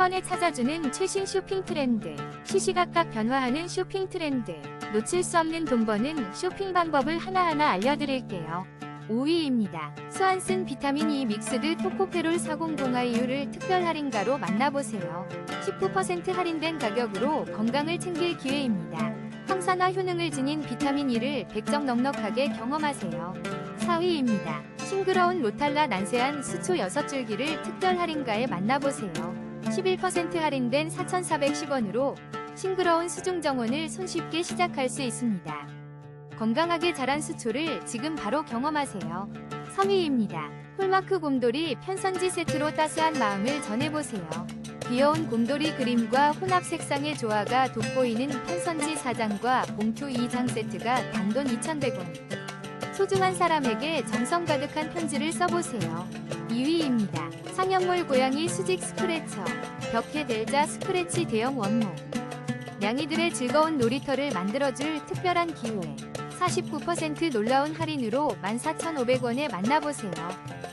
번에 찾아주는 최신 쇼핑 트렌드. 시시각각 변화하는 쇼핑 트렌드. 놓칠 수 없는 돈 버는 쇼핑 방법을 하나하나 알려드릴게요. 5위입니다. 수안슨 비타민 E 믹스드 토코페롤 4002U를 특별 할인가로 만나보세요. 19% 할인된 가격으로 건강을 챙길 기회입니다. 항산화 효능을 지닌 비타민 E를 100점 넉넉하게 경험하세요. 4위입니다. 싱그러운 로탈라 난세한 수초 6줄기를 특별 할인가에 만나보세요. 11% 할인된 4,410원으로 싱그러운 수중 정원을 손쉽게 시작할 수 있습니다. 건강하게 자란 수초를 지금 바로 경험하세요. 3위입니다. 홀마크 곰돌이 편선지 세트로 따스한 마음을 전해보세요. 귀여운 곰돌이 그림과 혼합 색상의 조화가 돋보이는 편선지 4장과 봉투 2장 세트가 단돈 2,100원. 소중한 사람에게 정성 가득한 편지를 써보세요. 2위입니다. 상현몰 고양이 수직 스크래처 벽해 델자 스크래치 대형 원목 냥이들의 즐거운 놀이터를 만들어줄 특별한 기회 49% 놀라운 할인으로 14,500원에 만나보세요.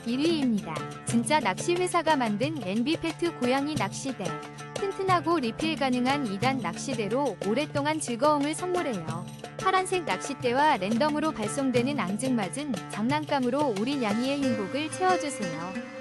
1위입니다. 진짜 낚시 회사가 만든 NB페트 고양이 낚시대 튼튼하고 리필 가능한 2단 낚시대로 오랫동안 즐거움을 선물해요. 파란색 낚싯대와 랜덤으로 발송되는 앙증맞은 장난감으로 우리 냥이의 행복을 채워주세요.